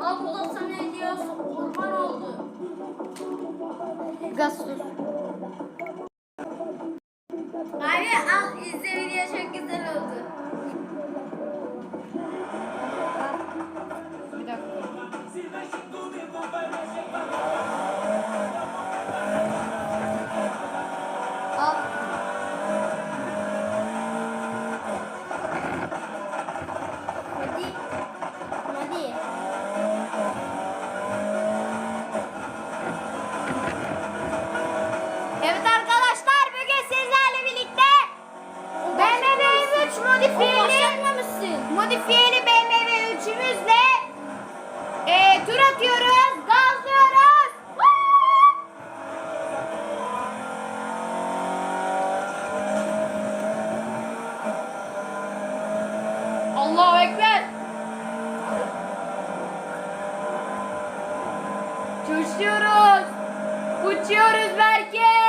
Al da sana hediye. Kurban oldu. Gaz dur. Abi al izle video çok güzel Evet arkadaşlar bugün sizlerle birlikte BMW 3 modifiyeli modifiyeli BMW 3'ümüzle e, tur atıyoruz, gazlıyoruz. Allahu Ekber. Coşuyoruz. Uçuyoruz belki.